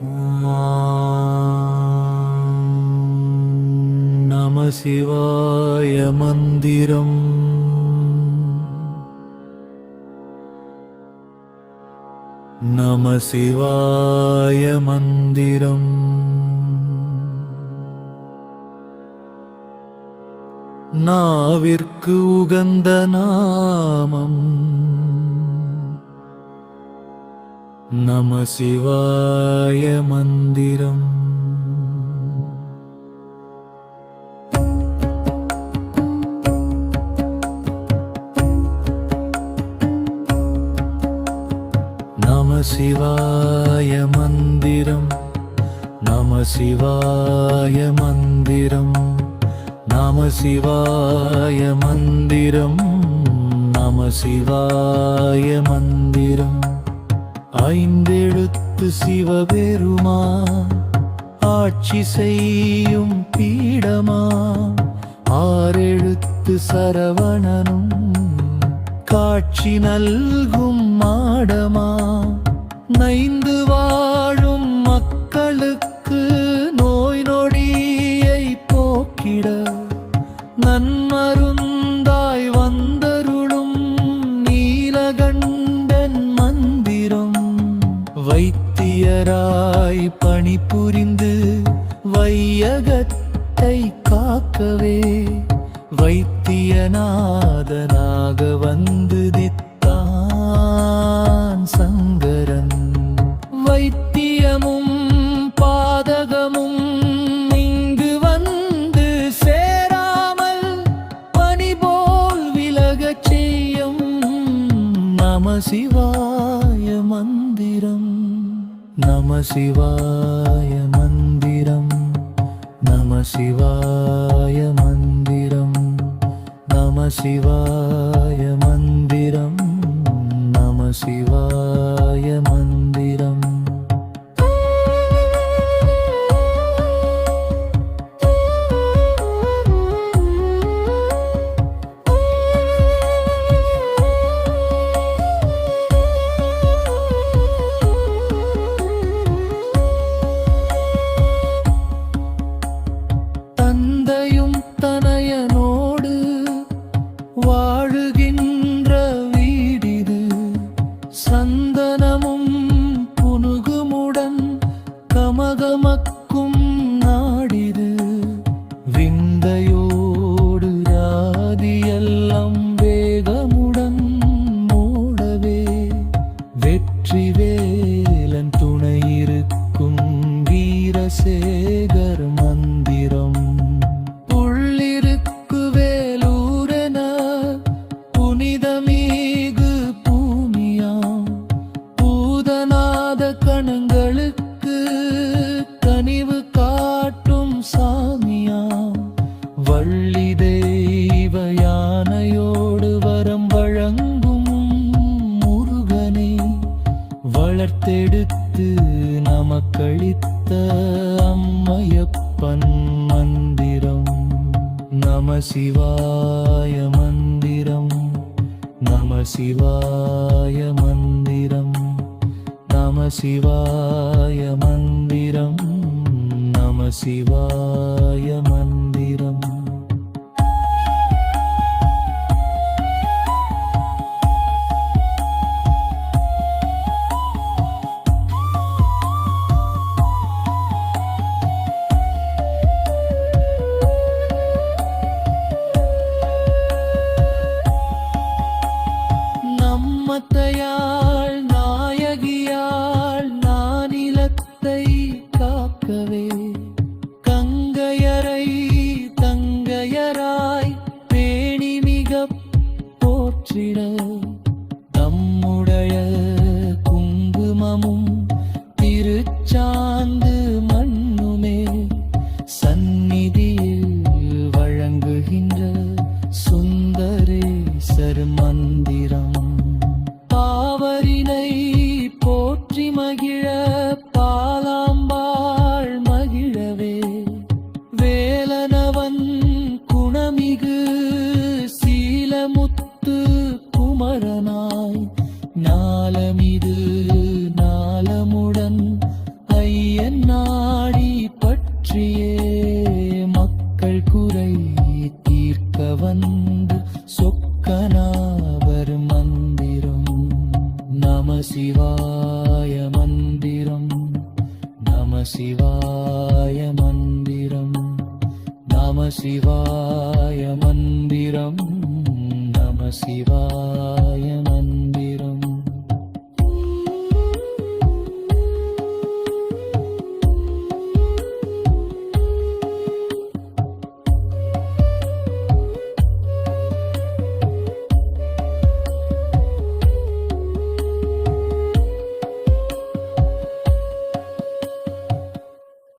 நம சிவாய மந்திரம். நம சிவாய மந்திரம். நாவிற்கு உகந்த நாமம். நம சிவாய மந்திரம். நம சிவாய மந்திரம். நம சிவாய மந்திரம். நம சிவாய மந்திரம். நம சிவாய மந்திரம். ஐந்தெழுத்து சிவபெருமா ஆட்சி செய்யும் பீடமா ஆறெழுத்து சரவணனும் காட்சி நல்கும் மாடமா காக்கவே வைத்தியநாதனாக வந்து தித்தான் சங்கரன். வைத்தியமும் பாதகமும் இங்கு வந்து சேராமல் பனி போல் விலகச் செய்யும் நம சிவாய மந்திரம். நம சிவாய மந்திரம். நம சிவாய நம 什？எடுத்து நமக்களித்த அம்மையப்பன் மந்திரம். நம சிவாய மந்திரம். நம சிவாய மந்திரம். நம சிவாய மந்திரம். நம சிவாய நம சிவாய மந்திரம். நம சிவாய